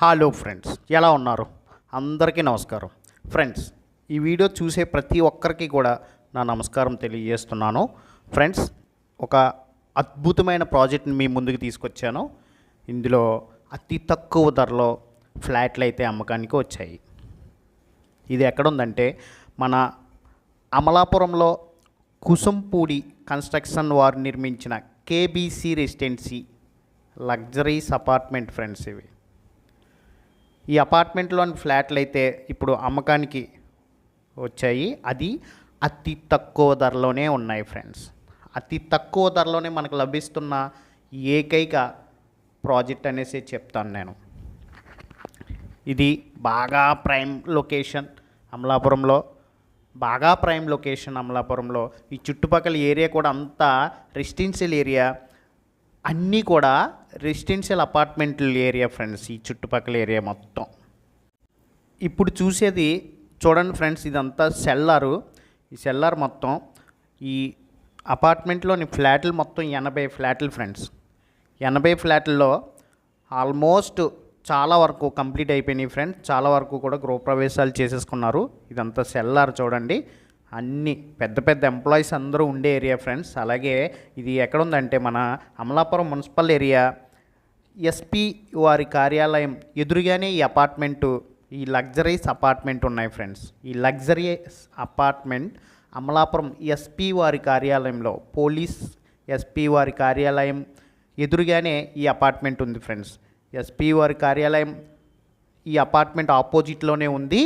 Hello friends ఎలా ఉన్నారు? అందరికీ నమస్కారం. ఫ్రెండ్స్ ఈ వీడియో చూసే ప్రతి ఒక్కరికి కూడా నా నమస్కారం తెలియజేస్తున్నాను. ఫ్రెండ్స్ ఒక అద్భుతమైన ప్రాజెక్ట్ని మీ ముందుకు తీసుకొచ్చాను. ఇందులో అతి తక్కువ ధరలో ఫ్లాట్లు అయితే అమ్మకానికి వచ్చాయి. ఇది ఎక్కడుందంటే మన అమలాపురంలో కుసుంపూడి కన్స్ట్రక్షన్ వారు నిర్మించిన KBC residency luxuries apartment friends ఇవి. ఈ అపార్ట్మెంట్లోని ఫ్లాట్లు అయితే ఇప్పుడు అమ్మకానికి వచ్చాయి. అది అతి తక్కువ ధరలోనే ఉన్నాయి ఫ్రెండ్స్. అతి తక్కువ ధరలోనే మనకు లభిస్తున్న ఏకైక ప్రాజెక్ట్ అనేసి చెప్తాను నేను. ఇది బాగా ప్రైమ్ లొకేషన్ అమలాపురంలో. బాగా ప్రైమ్ లొకేషన్ అమలాపురంలో. ఈ చుట్టుపక్కల ఏరియా కూడా అంతా రెసిడెన్షియల్ ఏరియా. అన్నీ కూడా రెసిడెన్షియల్ అపార్ట్మెంట్ల ఏరియా ఫ్రెండ్స్ ఈ చుట్టుపక్కల ఏరియా మొత్తం. ఇప్పుడు చూసేది చూడండి ఫ్రెండ్స్ ఇదంతా సెల్లారు. ఈ సెల్లార్ మొత్తం ఈ అపార్ట్మెంట్లోని ఫ్లాట్లు మొత్తం ఎనభై ఫ్లాట్లు ఫ్రెండ్స్. ఎనభై ఫ్లాట్లలో ఆల్మోస్ట్ చాలా వరకు కంప్లీట్ అయిపోయినాయి ఫ్రెండ్స్. చాలా వరకు కూడా గృహప్రవేశాలు చేసేసుకున్నారు. ఇదంతా సెల్లార్ చూడండి. అన్ని పెద్ద పెద్ద ఎంప్లాయీస్ అందరూ ఉండే ఏరియా ఫ్రెండ్స్. అలాగే ఇది ఎక్కడుందంటే మన అమలాపురం మున్సిపల్ ఏరియా ఎస్పీ వారి కార్యాలయం ఎదురుగానే ఈ అపార్ట్మెంటు ఈ లగ్జరీస్ అపార్ట్మెంట్ ఉన్నాయి ఫ్రెండ్స్. ఈ లగ్జరీస్ అపార్ట్మెంట్ అమలాపురం ఎస్పీ వారి కార్యాలయంలో పోలీస్ ఎస్పీ వారి కార్యాలయం ఎదురుగానే ఈ అపార్ట్మెంట్ ఉంది ఫ్రెండ్స్. ఎస్పీ వారి కార్యాలయం ఈ అపార్ట్మెంట్ ఆపోజిట్లోనే ఉంది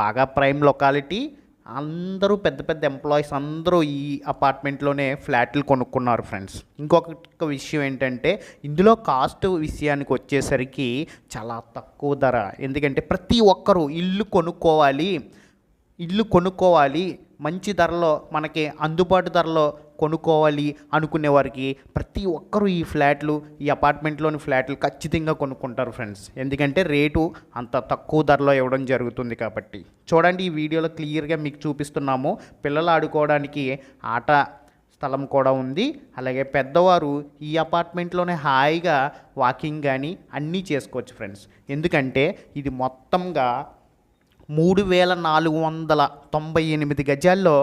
బాగా ప్రైమ్ లొకాలిటీ. అందరూ పెద్ద పెద్ద ఎంప్లాయీస్ అందరూ ఈ అపార్ట్మెంట్లోనే ఫ్లాట్లు కొనుక్కున్నారు ఫ్రెండ్స్ ఇంకొక విషయం ఏంటంటే ఇందులో కాస్ట్ విషయానికి వచ్చేసరికి చాలా తక్కువ ధర. ఎందుకంటే ప్రతి ఒక్కరూ ఇల్లు కొనుక్కోవాలి ఇల్లు కొనుక్కోవాలి మంచి ధరలో మనకి అందుబాటు ధరలో కొనుక్కోవాలి అనుకునే వారికి ప్రతి ఒక్కరూ ఈ ఫ్లాట్లు ఈ అపార్ట్మెంట్లోని ఫ్లాట్లు ఖచ్చితంగా కొనుక్కుంటారు ఫ్రెండ్స్. ఎందుకంటే రేటు అంత తక్కువ ధరలో ఇవ్వడం జరుగుతుంది కాబట్టి. చూడండి ఈ వీడియోలో క్లియర్గా మీకు చూపిస్తున్నాము. పిల్లలు ఆడుకోవడానికి ఆట స్థలం కూడా ఉంది. అలాగే పెద్దవారు ఈ అపార్ట్మెంట్లోనే హాయిగా వాకింగ్ కానీ అన్నీ చేసుకోవచ్చు ఫ్రెండ్స్. ఎందుకంటే ఇది మొత్తంగా మూడు వేల నాలుగు వందల తొంభై ఎనిమిది గజాల్లో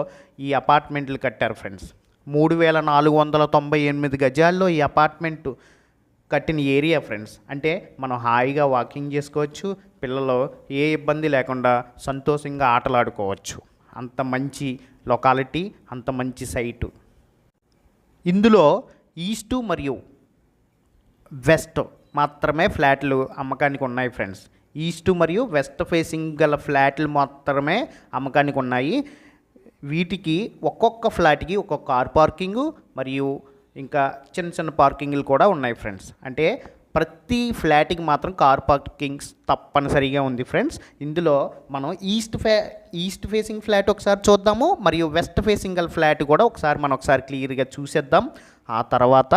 ఈ అపార్ట్మెంట్లు కట్టారు ఫ్రెండ్స్. మూడు వేల నాలుగు వందల తొంభై ఎనిమిది గజాల్లో ఈ అపార్ట్మెంట్ కట్టిన ఏరియా ఫ్రెండ్స్. అంటే మనం హాయిగా వాకింగ్ చేసుకోవచ్చు పిల్లలు ఏ ఇబ్బంది లేకుండా సంతోషంగా ఆటలాడుకోవచ్చు. అంత మంచి లొకాలిటీ అంత మంచి సైటు. ఇందులో ఈస్టు మరియు వెస్ట్ మాత్రమే ఫ్లాట్లు అమ్మకానికి ఉన్నాయి ఫ్రెండ్స్. ఈస్ట్ మరియు వెస్ట్ ఫేసింగ్ గల ఫ్లాట్లు మాత్రమే అమ్మకానికి ఉన్నాయి. వీటికి ఒక్కొక్క ఫ్లాట్కి ఒక్కొక్క కార్ పార్కింగు మరియు ఇంకా చిన్న చిన్న పార్కింగ్లు కూడా ఉన్నాయి ఫ్రెండ్స్. అంటే ప్రతి ఫ్లాట్కి మాత్రం కార్ పార్కింగ్స్ తప్పనిసరిగా ఉంది ఫ్రెండ్స్. ఇందులో మనం ఈస్ట్ ఫే ఈస్ట్ ఫేసింగ్ ఫ్లాట్ ఒకసారి చూద్దాము మరియు వెస్ట్ ఫేసింగ్ గల ఫ్లాట్ కూడా ఒకసారి మనం ఒకసారి క్లియర్గా చూసేద్దాం. ఆ తర్వాత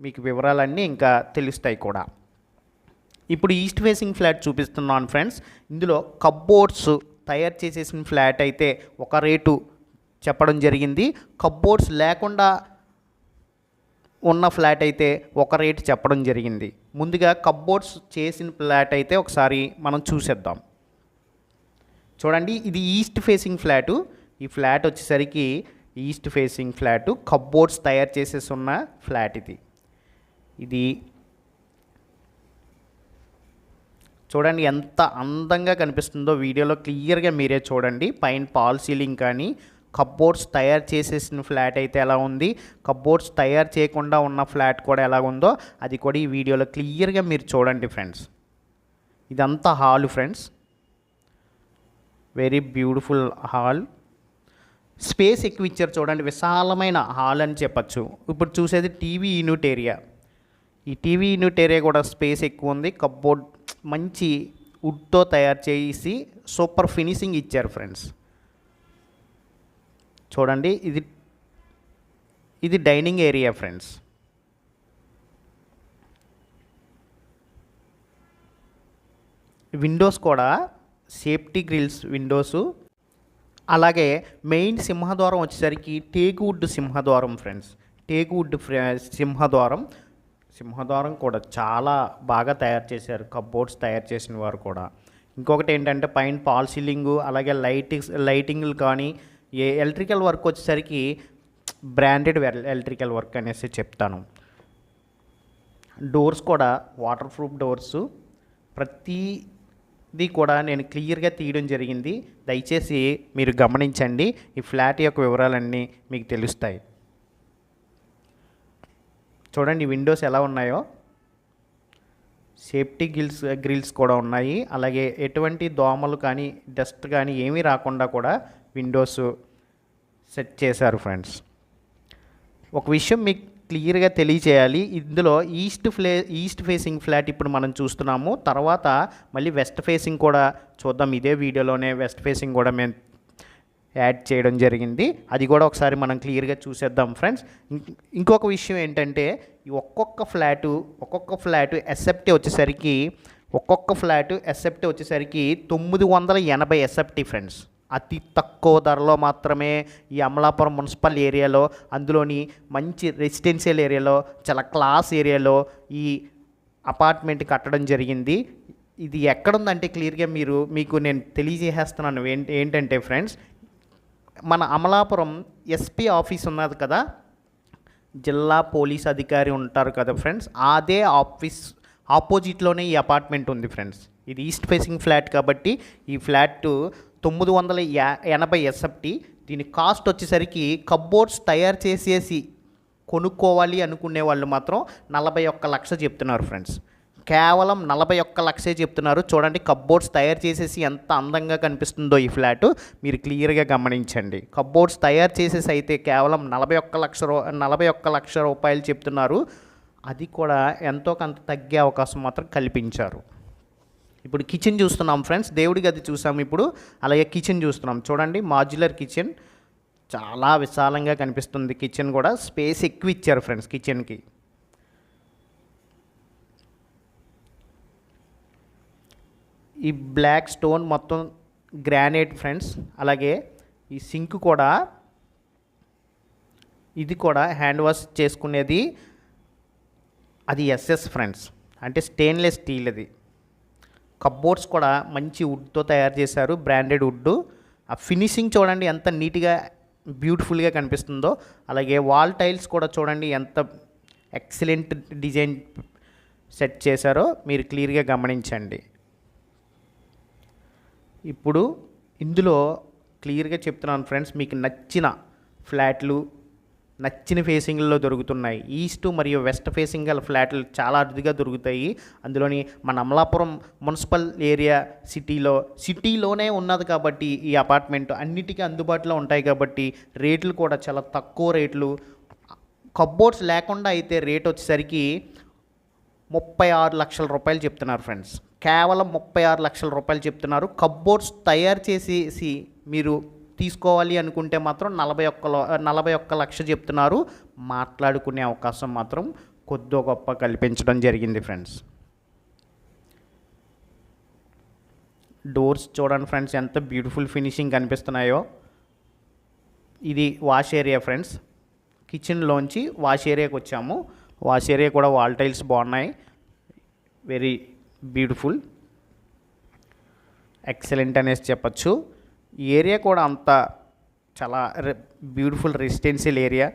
మీకు వివరాలన్నీ ఇంకా తెలుస్తాయి కూడా. ఇప్పుడు ఈస్ట్ ఫేసింగ్ ఫ్లాట్ చూపిస్తున్నాను ఫ్రెండ్స్. ఇందులో కబ్బోర్డ్స్ తయారు చేసేసిన ఫ్లాట్ అయితే ఒక రేటు చెప్పడం జరిగింది. కబ్బోర్డ్స్ లేకుండా ఉన్న ఫ్లాట్ అయితే ఒక రేటు చెప్పడం జరిగింది. ముందుగా కబ్బోర్డ్స్ చేసిన ఫ్లాట్ అయితే ఒకసారి మనం చూసేద్దాం. చూడండి ఇది ఈస్ట్ ఫేసింగ్ ఫ్లాటు. ఈ ఫ్లాట్ వచ్చేసరికి ఈస్ట్ ఫేసింగ్ ఫ్లాటు. కబ్బోర్డ్స్ తయారు చేసేసి ఉన్న ఫ్లాట్ ఇది. ఇది చూడండి ఎంత అందంగా కనిపిస్తుందో వీడియోలో క్లియర్గా మీరే చూడండి. పైన పాల్ సీలింగ్ కానీ కబ్బోర్డ్స్ తయారు చేసేసిన ఫ్లాట్ అయితే ఎలా ఉంది కబ్బోర్డ్స్ తయారు చేయకుండా ఉన్న ఫ్లాట్ కూడా ఎలా ఉందో అది కూడా ఈ వీడియోలో క్లియర్గా మీరు చూడండి ఫ్రెండ్స్. ఇదంతా hall friends. Very beautiful hall. Space ఎక్కువ ఇచ్చారు చూడండి విశాలమైన హాల్ అని చెప్పచ్చు. ఇప్పుడు చూసేది టీవీ యూనిట్ ఏరియా. ఈ టీవీ యూనిట్ ఏరియా కూడా స్పేస్ ఎక్కువ ఉంది కబ్బోర్డ్ మంచి వుడ్తో తయారు చేసి సూపర్ ఫినిషింగ్ ఇచ్చారు ఫ్రెండ్స్. చూడండి ఇది ఇది డైనింగ్ ఏరియా ఫ్రెండ్స్. విండోస్ కూడా సేఫ్టీ గ్రిల్స్ విండోసు. అలాగే మెయిన్ సింహద్వారం వచ్చేసరికి టేక్ వుడ్ సింహద్వారం ఫ్రెండ్స్. టేక్ వుడ్ సింహద్వారం సింహద్వారం కూడా చాలా బాగా తయారు చేశారు కప్బోర్డ్స్ తయారు చేసిన వారు కూడా. ఇంకొకటి ఏంటంటే పైన పాల్ సీలింగు అలాగే లైటింగ్స్ లైటింగ్లు కానీ ఏ ఎలక్ట్రికల్ వర్క్ వచ్చేసరికి బ్రాండెడ్ ఎలక్ట్రికల్ వర్క్ అనేసి చెప్తాను. డోర్స్ కూడా వాటర్ ప్రూఫ్ డోర్స్. ప్రతిది కూడా నేను క్లియర్గా తీయడం జరిగింది. దయచేసి మీరు గమనించండి. ఈ ఫ్లాట్ యొక్క వివరాలన్నీ మీకు తెలుస్తాయి. చూడండి విండోస్ ఎలా ఉన్నాయో. సేఫ్టీ గిల్స్ గ్రిల్స్ కూడా ఉన్నాయి. అలాగే ఎటువంటి దోమలు కానీ డస్ట్ కానీ ఏమీ రాకుండా కూడా విండోస్ సెట్ చేశారు ఫ్రెండ్స్. ఒక విషయం మీకు క్లియర్గా తెలియచేయాలి. ఇందులో ఈస్ట్ ఫ్లే ఈస్ట్ ఫేసింగ్ ఫ్లాట్ ఇప్పుడు మనం చూస్తున్నాము. తర్వాత మళ్ళీ వెస్ట్ ఫేసింగ్ కూడా చూద్దాం. ఇదే వీడియోలోనే వెస్ట్ ఫేసింగ్ కూడా మేము యాడ్ చేయడం జరిగింది. అది కూడా ఒకసారి మనం క్లియర్గా చూసేద్దాం ఫ్రెండ్స్. ఇంకొక విషయం ఏంటంటే ఈ ఒక్కొక్క ఫ్లాటు ఒక్కొక్క ఫ్లాటు ఎస్ఎఫ్టీ వచ్చేసరికి ఒక్కొక్క ఫ్లాటు ఎస్ఎఫ్టీ వచ్చేసరికి తొమ్మిది వందల ఎనభై ఎస్ఎఫ్టీ ఫ్రెండ్స్. అతి తక్కువ ధరలో మాత్రమే ఈ అమలాపురం మున్సిపల్ ఏరియాలో అందులోని మంచి రెసిడెన్షియల్ ఏరియాలో చాలా క్లాస్ ఏరియాలో ఈ అపార్ట్మెంట్ కట్టడం జరిగింది. ఇది ఎక్కడుందంటే క్లియర్గా మీరు మీకు నేను తెలియజేసేస్తున్నాను ఏంటి ఏంటంటే ఫ్రెండ్స్ మన అమలాపురం ఎస్పీ ఆఫీస్ ఉన్నది కదా? జిల్లా పోలీస్ అధికారి ఉంటారు కదా ఫ్రెండ్స్? అదే ఆఫీస్ ఆపోజిట్లోనే ఈ అపార్ట్మెంట్ ఉంది ఫ్రెండ్స్. ఇది ఈస్ట్ ఫేసింగ్ ఫ్లాట్ కాబట్టి ఈ ఫ్లాట్ తొమ్మిది వందల ఎనభై ఎస్ఎఫ్టీ. దీని కాస్ట్ వచ్చేసరికి కబ్బోర్డ్స్ తయారు చేసేసి కొనుక్కోవాలి అనుకునే వాళ్ళు మాత్రం నలభై ఒక్క లక్ష చెప్తున్నారు ఫ్రెండ్స్. కేవలం నలభై ఒక్క లక్షే చెప్తున్నారు. చూడండి కబ్బోర్డ్స్ తయారు చేసేసి ఎంత అందంగా కనిపిస్తుందో ఈ ఫ్లాట్. మీరు క్లియర్గా గమనించండి. కబ్బోర్డ్స్ తయారు చేసేసి అయితే కేవలం నలభై ఒక్క లక్ష రూ నలభై ఒక్క లక్ష రూపాయలు చెప్తున్నారు. అది కూడా ఎంతో కొంత తగ్గే అవకాశం మాత్రం కల్పించారు. ఇప్పుడు కిచెన్ చూస్తున్నాం ఫ్రెండ్స్. దేవుడి గది చూసాం ఇప్పుడు. అలాగే కిచెన్ చూస్తున్నాం. చూడండి మాడ్యులర్ కిచెన్ చాలా విశాలంగా కనిపిస్తుంది కిచెన్ కూడా. స్పేస్ ఎక్కువ ఇచ్చారు ఫ్రెండ్స్ కిచెన్కి ఈ బ్లాక్ స్టోన్ మొత్తం గ్రానైట్ ఫ్రెండ్స్. అలాగే ఈ సింక్ కూడా ఇది కూడా హ్యాండ్ వాష్ చేసుకునేది అది ఎస్ఎస్ ఫ్రెండ్స్. అంటే స్టెయిన్లెస్ స్టీల్ అది. కప్బోర్డ్స్ కూడా మంచి వుడ్తో తయారు చేశారు బ్రాండెడ్ వుడ్ ఆ ఫినిషింగ్ చూడండి ఎంత నీట్గా బ్యూటిఫుల్గా కనిపిస్తుందో. అలాగే వాల్ టైల్స్ కూడా చూడండి ఎంత ఎక్సలెంట్ డిజైన్ సెట్ చేశారో మీరు క్లియర్గా గమనించండి. ఇప్పుడు ఇందులో క్లియర్గా చెప్తున్నాను ఫ్రెండ్స్ మీకు నచ్చిన ఫ్లాట్లు నచ్చిన ఫేసింగ్లో దొరుకుతున్నాయి. ఈస్ట్ మరియు వెస్ట్ ఫేసింగ్ గల ఫ్లాట్లు చాలా అరుదుగా దొరుకుతాయి. అందులోని మన అమలాపురం మున్సిపల్ ఏరియా సిటీలో సిటీలోనే ఉన్నది కాబట్టి ఈ అపార్ట్మెంట్ అన్నిటికీ అందుబాటులో ఉంటాయి కాబట్టి రేట్లు కూడా చాలా తక్కువ రేట్లు. కబ్బోర్డ్స్ లేకుండా అయితే రేట్ వచ్చేసరికి ముప్పై ఆరు లక్షల రూపాయలు చెప్తున్నారు ఫ్రెండ్స్. కేవలం ముప్పై ఆరు లక్షల రూపాయలు చెప్తున్నారు. కబ్బోర్డ్స్ తయారు చేసేసి మీరు తీసుకోవాలి అనుకుంటే మాత్రం నలభై ఒక్క లో- నలభై ఒక్క లక్ష చెప్తున్నారు. మాట్లాడుకునే అవకాశం మాత్రం కొద్దో గొప్ప కల్పించడం జరిగింది ఫ్రెండ్స్. డోర్స్ చూడండి ఫ్రెండ్స్ ఎంత బ్యూటిఫుల్ ఫినిషింగ్ కనిపిస్తున్నాయో. ఇది వాష్ ఏరియా ఫ్రెండ్స్. కిచెన్లోంచి వాష్ ఏరియాకి వచ్చాము. వాష్ ఏరియా కూడా వాల్ టైల్స్ బాగున్నాయి. వెరీ బ్యూటిఫుల్ ఎక్సలెంట్ అనేసి చెప్పచ్చు. ఏరియా కూడా అంత చాలా బ్యూటిఫుల్ రెసిడెన్షియల్ ఏరియా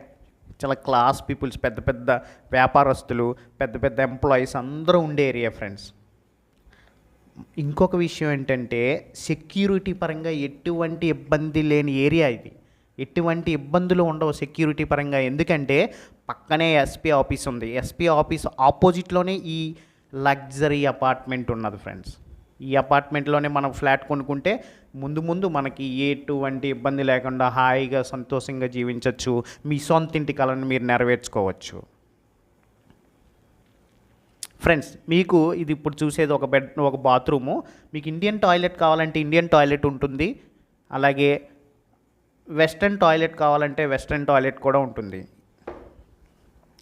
చాలా క్లాస్ పీపుల్స్ పెద్ద పెద్ద వ్యాపారస్తులు పెద్ద పెద్ద ఎంప్లాయీస్ అందరూ ఉండే ఏరియా ఫ్రెండ్స్ ఇంకొక విషయం ఏంటంటే సెక్యూరిటీ పరంగా ఎటువంటి ఇబ్బంది లేని ఏరియా ఇది. ఎటువంటి ఇబ్బందులు ఉండవు సెక్యూరిటీ పరంగా. ఎందుకంటే పక్కనే ఎస్పీ ఆఫీస్ ఉంది. ఎస్పీ ఆఫీస్ ఆపోజిట్లోనే ఈ లగ్జరీ అపార్ట్మెంట్ ఉన్నది ఫ్రెండ్స్. ఈ అపార్ట్మెంట్లోనే మనం ఫ్లాట్ కొనుక్కుంటే ముందు ముందు మనకి ఎటువంటి ఇబ్బంది లేకుండా హాయిగా సంతోషంగా జీవించవచ్చు మీ సొంత ఇంటి కళను మీరు నెరవేర్చుకోవచ్చు. ఫ్రెండ్స్ మీకు ఇది ఇప్పుడు చూసేది ఒక బెడ్ ఒక బాత్రూము. మీకు ఇండియన్ టాయిలెట్ కావాలంటే ఇండియన్ టాయిలెట్ ఉంటుంది. అలాగే వెస్ట్రన్ టాయిలెట్ కావాలంటే వెస్ట్రన్ టాయిలెట్ కూడా ఉంటుంది.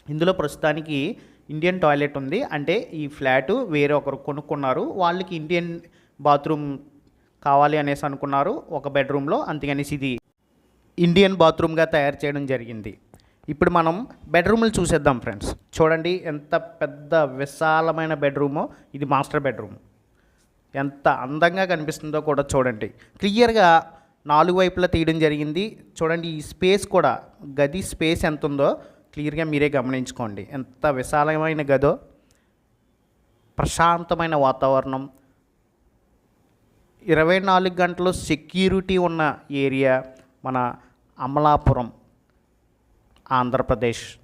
ఇందులో ప్రస్తుతానికి ఇండియన్ టాయిలెట్ ఉంది. అంటే ఈ ఫ్లాటు వేరే ఒకరు కొనుక్కున్నారు. వాళ్ళకి ఇండియన్ బాత్రూమ్ కావాలి అనేసి అనుకున్నారు. ఒక బెడ్రూమ్లో అందుకనేసి ఇది ఇండియన్ బాత్రూమ్గా తయారు చేయడం జరిగింది. ఇప్పుడు మనం బెడ్రూమ్లు చూసేద్దాం ఫ్రెండ్స్. చూడండి ఎంత పెద్ద విశాలమైన బెడ్రూమో. ఇది మాస్టర్ బెడ్రూమ్. ఎంత అందంగా కనిపిస్తుందో కూడా చూడండి. క్లియర్గా నాలుగు వైపులా తీయడం జరిగింది. చూడండి ఈ స్పేస్ కూడా. గది స్పేస్ ఎంత ఉందో క్లియర్గా మీరే గమనించుకోండి. ఎంత విశాలమైన గదో ప్రశాంతమైన వాతావరణం ఇరవై నాలుగు గంటలు సెక్యూరిటీ ఉన్న ఏరియా మన అమలాపురం ఆంధ్రప్రదేశ్.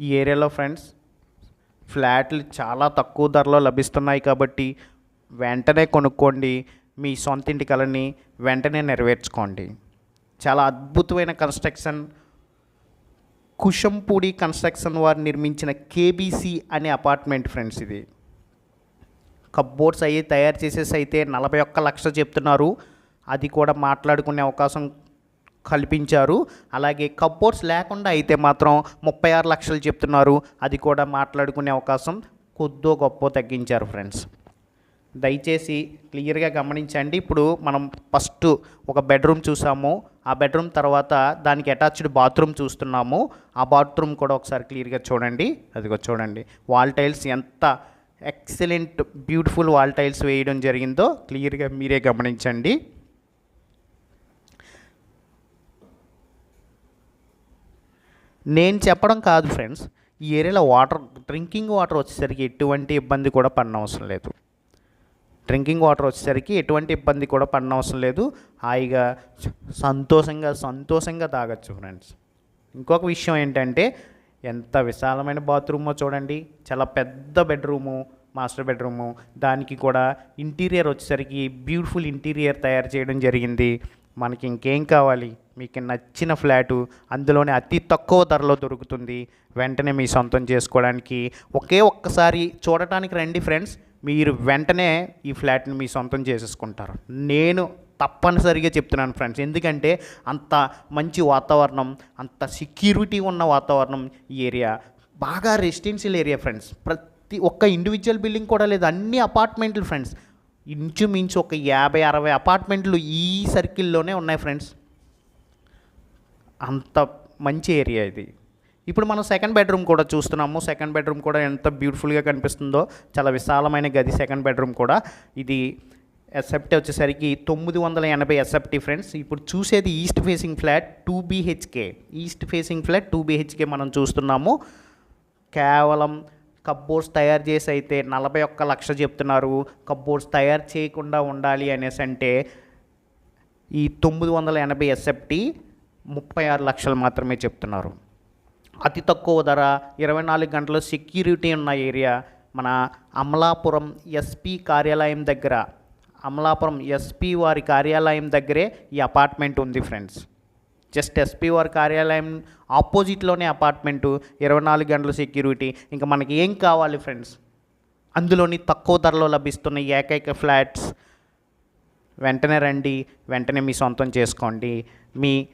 ఈ ఏరియాలో ఫ్రెండ్స్ ఫ్లాట్లు చాలా తక్కువ ధరలో లభిస్తున్నాయి కాబట్టి వెంటనే కొనుక్కోండి. మీ సొంత ఇంటి కలని వెంటనే నెరవేర్చుకోండి. చాలా అద్భుతమైన కన్స్ట్రక్షన్ కుషంపూడి కన్స్ట్రక్షన్ వారు నిర్మించిన కేబీసీ అనే అపార్ట్మెంట్ ఫ్రెండ్స్ ఇది. కప్బోర్డ్స్ అయ్యి తయారు చేసేసి అయితే నలభై ఒక్క లక్షలు చెప్తున్నారు. అది కూడా మాట్లాడుకునే అవకాశం కల్పించారు. అలాగే కప్బోర్డ్స్ లేకుండా అయితే మాత్రం ముప్పై ఆరు లక్షలు చెప్తున్నారు. అది కూడా మాట్లాడుకునే అవకాశం కొద్దో గొప్ప తగ్గించారు ఫ్రెండ్స్. దయచేసి క్లియర్గా గమనించండి. ఇప్పుడు మనం ఫస్ట్ ఒక బెడ్రూమ్ చూసాము. ఆ బెడ్రూమ్ తర్వాత దానికి అటాచ్డ్ బాత్రూమ్ చూస్తున్నాము. ఆ బాత్రూమ్ కూడా ఒకసారి క్లియర్గా చూడండి. అదిగో చూడండి. వాల్ టైల్స్ ఎంత ఎక్సలెంట్ బ్యూటిఫుల్ వాల్ టైల్స్ వేయడం జరిగిందో క్లియర్గా మీరే గమనించండి. నేను చెప్పడం కాదు ఫ్రెండ్స్ ఈ ఏరియాలో వాటర్ డ్రింకింగ్ వాటర్ వచ్చేసరికి ఎటువంటి ఇబ్బంది కూడా పడిన అవసరం లేదు. డ్రింకింగ్ వాటర్ వచ్చేసరికి ఎటువంటి ఇబ్బంది కూడా పడనవసరం లేదు. హాయిగా సంతోషంగా సంతోషంగా తాగొచ్చు ఫ్రెండ్స్. ఇంకొక విషయం ఏంటంటే ఎంత విశాలమైన బాత్రూమో చూడండి. చాలా పెద్ద బెడ్రూము మాస్టర్ బెడ్రూము. దానికి కూడా ఇంటీరియర్ వచ్చేసరికి బ్యూటిఫుల్ ఇంటీరియర్ తయారు చేయడం జరిగింది. మనకి ఇంకేం కావాలి? మీకు నచ్చిన ఫ్లాటు అందులోనే అతి తక్కువ ధరలో దొరుకుతుంది. వెంటనే మీ సొంతం చేసుకోవడానికి ఒకే ఒక్కసారి చూడటానికి రండి ఫ్రెండ్స్. మీరు వెంటనే ఈ ఫ్లాట్ని మీ సొంతం చేసేసుకుంటారు. నేను తప్పనిసరిగా చెప్తున్నాను ఫ్రెండ్స్ ఎందుకంటే అంత మంచి వాతావరణం అంత సెక్యూరిటీ ఉన్న వాతావరణం ఈ ఏరియా బాగా రెసిడెన్షియల్ ఏరియా ఫ్రెండ్స్. ప్రతి ఒక్క ఇండివిజువల్ బిల్డింగ్ కూడా లేదు అన్ని అపార్ట్మెంట్లు ఫ్రెండ్స్. ఇంచుమించు ఒక యాభై అరవై అపార్ట్మెంట్లు ఈ సర్కిల్లోనే ఉన్నాయి ఫ్రెండ్స్. అంత మంచి ఏరియా ఇది. ఇప్పుడు మనం సెకండ్ బెడ్రూమ్ కూడా చూస్తున్నాము. సెకండ్ బెడ్రూమ్ కూడా ఎంత బ్యూటిఫుల్గా కనిపిస్తుందో చాలా విశాలమైన గది సెకండ్ బెడ్రూమ్ కూడా. ఇది ఎస్ఎఫ్టీ వచ్చేసరికి తొమ్మిది వందల ఎనభై ఎస్ఎఫ్టీ ఫ్రెండ్స్ ఇప్పుడు చూసేది east facing flat two BHK east facing flat two BHK మనం చూస్తున్నాము. కేవలం కప్బోర్డ్స్ తయారు చేసి అయితే నలభై ఒక్క లక్ష చెప్తున్నారు. కప్బోర్డ్స్ తయారు చేయకుండా ఉండాలి అనేసి అంటే ఈ తొమ్మిది వందల ఎనభై ఎస్ఎఫ్టీ ముప్పై ఆరు లక్షలు మాత్రమే చెప్తున్నారు. అతి తక్కువ ధర ఇరవై నాలుగు గంటలు సెక్యూరిటీ ఉన్న ఏరియా మన అమలాపురం ఎస్పీ కార్యాలయం దగ్గర. అమలాపురం ఎస్పీ వారి కార్యాలయం దగ్గరే ఈ అపార్ట్మెంట్ ఉంది ఫ్రెండ్స్. జస్ట్ ఎస్పీ వారి కార్యాలయం ఆపోజిట్లోనే అపార్ట్మెంటు ఇరవై నాలుగు గంటల సెక్యూరిటీ. ఇంకా మనకి ఏం కావాలి ఫ్రెండ్స్? అందులోని తక్కువ ధరలో లభిస్తున్న ఏకైక ఫ్లాట్స్. వెంటనే రండి వెంటనే మీ సొంతం చేసుకోండి మీ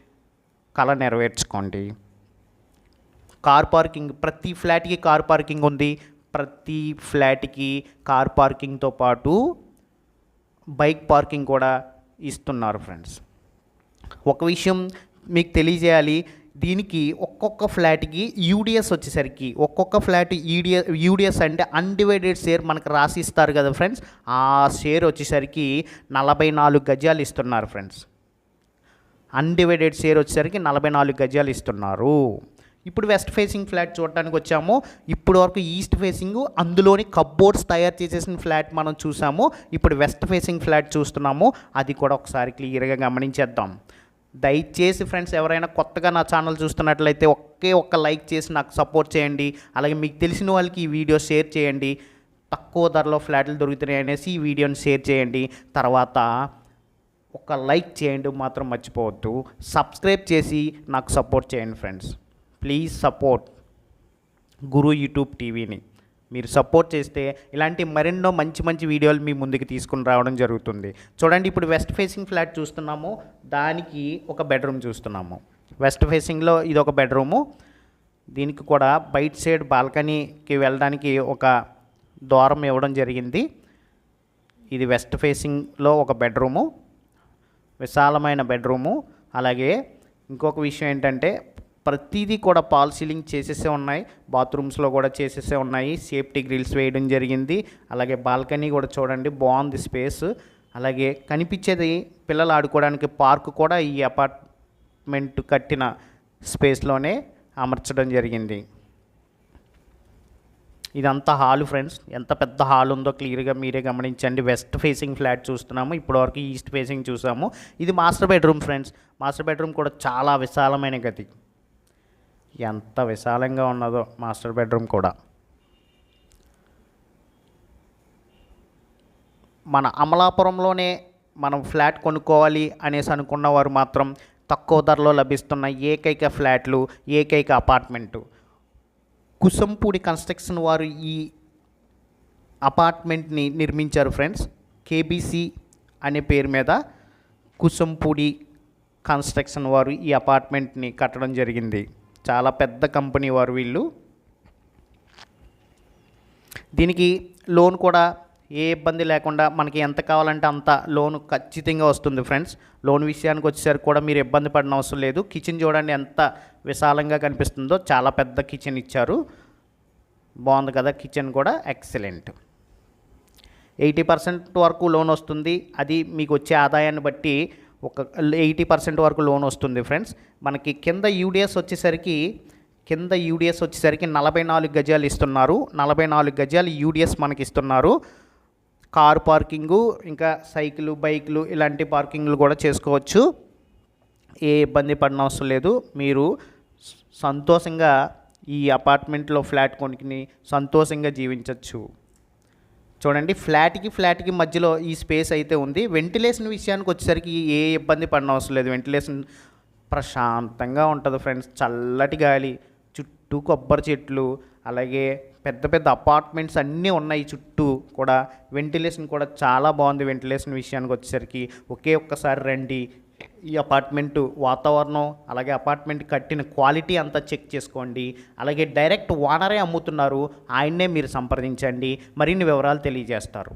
కళ నెరవేర్చుకోండి. కార్ పార్కింగ్ ప్రతి ఫ్లాట్కి కార్ పార్కింగ్ ఉంది. ప్రతి ఫ్లాట్కి కార్ పార్కింగ్తో పాటు బైక్ పార్కింగ్ కూడా ఇస్తున్నారు ఫ్రెండ్స్. ఒక విషయం మీకు తెలియజేయాలి. దీనికి ఒక్కొక్క ఫ్లాట్కి యూడిఎస్ వచ్చేసరికి ఒక్కొక్క ఫ్లాట్ యూడిఎస్ యూడిఎస్ అంటే అన్డివైడెడ్ షేర్ మనకు రాసి ఇస్తారు కదా ఫ్రెండ్స్. ఆ షేర్ వచ్చేసరికి నలభై నాలుగు గజాలు ఇస్తున్నారు ఫ్రెండ్స్. అన్డివైడెడ్ షేర్ వచ్చేసరికి నలభై నాలుగు గజాలు ఇస్తున్నారు. ఇప్పుడు వెస్ట్ ఫేసింగ్ ఫ్లాట్ చూడటానికి వచ్చాము. ఇప్పుడు వరకు ఈస్ట్ ఫేసింగ్ అందులోని కబ్బోర్డ్స్ తయారు చేసేసిన ఫ్లాట్ మనం చూసాము. ఇప్పుడు వెస్ట్ ఫేసింగ్ ఫ్లాట్ చూస్తున్నాము. అది కూడా ఒకసారి క్లియర్గా గమనించేద్దాం. దయచేసి ఫ్రెండ్స్ ఎవరైనా కొత్తగా నా ఛానల్ చూస్తున్నట్లయితే ఒకే ఒక్క లైక్ చేసి నాకు సపోర్ట్ చేయండి. అలాగే మీకు తెలిసిన వాళ్ళకి ఈ వీడియో షేర్ చేయండి. తక్కువ ధరలో ఫ్లాట్లు దొరుకుతున్నాయి అనేసి ఈ వీడియోని షేర్ చేయండి. తర్వాత ఒక లైక్ చేయండి మాత్రం మర్చిపోవద్దు. సబ్స్క్రైబ్ చేసి నాకు సపోర్ట్ చేయండి friends. Please support Guru YouTube టీవీని మీరు సపోర్ట్ చేస్తే ఇలాంటి మరెన్నో మంచి మంచి వీడియోలు మీ ముందుకు తీసుకుని రావడం జరుగుతుంది. చూడండి ఇప్పుడు వెస్ట్ ఫేసింగ్ ఫ్లాట్ చూస్తున్నాము. దానికి ఒక బెడ్రూమ్ చూస్తున్నాము. వెస్ట్ ఫేసింగ్లో ఇది ఒక బెడ్రూము దీనికి కూడా బయట సైడ్ బాల్కనీకి వెళ్ళడానికి ఒక ద్వారం ఇవ్వడం జరిగింది. ఇది వెస్ట్ ఫేసింగ్లో ఒక బెడ్రూము విశాలమైన బెడ్రూము అలాగే ఇంకొక విషయం ఏంటంటే ప్రతిదీ కూడా పాల్ సీలింగ్ చేసేసే ఉన్నాయి. బాత్రూమ్స్లో కూడా చేసేసే ఉన్నాయి. సేఫ్టీ గ్రిల్స్ వేయడం జరిగింది. అలాగే బాల్కనీ కూడా చూడండి బాగుంది స్పేస్. అలాగే కనిపించేది పిల్లలు ఆడుకోవడానికి పార్క్ కూడా ఈ అపార్ట్మెంట్ కట్టిన స్పేస్లోనే అమర్చడం జరిగింది. ఇదంతా హాల్ ఫ్రెండ్స్. ఎంత పెద్ద హాల్ ఉందో క్లియర్గా మీరే గమనించండి. వెస్ట్ ఫేసింగ్ ఫ్లాట్ చూస్తున్నాము. ఇప్పటివరకు ఈస్ట్ ఫేసింగ్ చూసాము. ఇది master bedroom friends. Master bedroom కూడా చాలా విశాలమైన గది. ఎంత విశాలంగా ఉన్నదో మాస్టర్ బెడ్రూమ్ కూడా. మన అమలాపురంలోనే మనం ఫ్లాట్ కొనుక్కోవాలి అనేసి అనుకున్న వారు మాత్రం తక్కువ ధరలో లభిస్తున్న ఏకైక ఫ్లాట్లు ఏకైక అపార్ట్మెంటు. కుసంపూడి కన్స్ట్రక్షన్ వారు ఈ అపార్ట్మెంట్ని నిర్మించారు ఫ్రెండ్స్. కేబీసీ అనే పేరు మీద కుసంపూడి కన్స్ట్రక్షన్ వారు ఈ అపార్ట్మెంట్ని కట్టడం జరిగింది. చాలా పెద్ద కంపెనీ వారు వీళ్ళు. దీనికి లోన్ కూడా ఏ ఇబ్బంది లేకుండా మనకి ఎంత కావాలంటే అంత లోన్ ఖచ్చితంగా వస్తుంది ఫ్రెండ్స్. లోన్ విషయానికి వచ్చేసరికి కూడా మీరు ఇబ్బంది పడిన అవసరం లేదు. కిచెన్ చూడండి ఎంత విశాలంగా కనిపిస్తుందో చాలా పెద్ద కిచెన్ ఇచ్చారు. బాగుంది కదా కిచెన్ కూడా ఎక్సలెంట్. ఎయిటీ పర్సెంట్ వరకు లోన్ వస్తుంది. అది మీకు వచ్చే ఆదాయాన్ని బట్టి ఒక ఎయిటీ పర్సెంట్ వరకు లోన్ వస్తుంది ఫ్రెండ్స్. మనకి కింద యూడిఎస్ వచ్చేసరికి కింద యూడిఎస్ వచ్చేసరికి నలభై నాలుగు గజాలు ఇస్తున్నారు. నలభై నాలుగు గజాలు యూడిఎస్ మనకి ఇస్తున్నారు. కారు పార్కింగు ఇంకా సైకిల్ బైకులు ఇలాంటి పార్కింగ్లు కూడా చేసుకోవచ్చు. ఏ ఇబ్బంది పడిన అవసరం లేదు. మీరు సంతోషంగా ఈ అపార్ట్మెంట్లో ఫ్లాట్ కొనుక్కుని సంతోషంగా జీవించవచ్చు చూడండి ఫ్లాట్కి ఫ్లాట్కి మధ్యలో ఈ స్పేస్ అయితే ఉంది. వెంటిలేషన్ విషయానికి వచ్చేసరికి ఏ ఇబ్బంది పడిన అవసరం లేదు. వెంటిలేషన్ ప్రశాంతంగా ఉంటుంది ఫ్రెండ్స్. చల్లటి గాలి చుట్టూ కొబ్బరి చెట్లు అలాగే పెద్ద పెద్ద అపార్ట్మెంట్స్ అన్నీ ఉన్నాయి చుట్టూ కూడా. వెంటిలేషన్ కూడా చాలా బాగుంది వెంటిలేషన్ విషయానికి వచ్చేసరికి. ఒకే ఒక్కసారి రండి ఈ అపార్ట్మెంట్ వాతావరణం అలాగే అపార్ట్మెంట్ కట్టిన క్వాలిటీ అంతా చెక్ చేసుకోండి. అలాగే డైరెక్ట్ ఓనరే అమ్ముతున్నారు ఆయన్నే మీరు సంప్రదించండి. మరిన్ని వివరాలు తెలియజేస్తారు.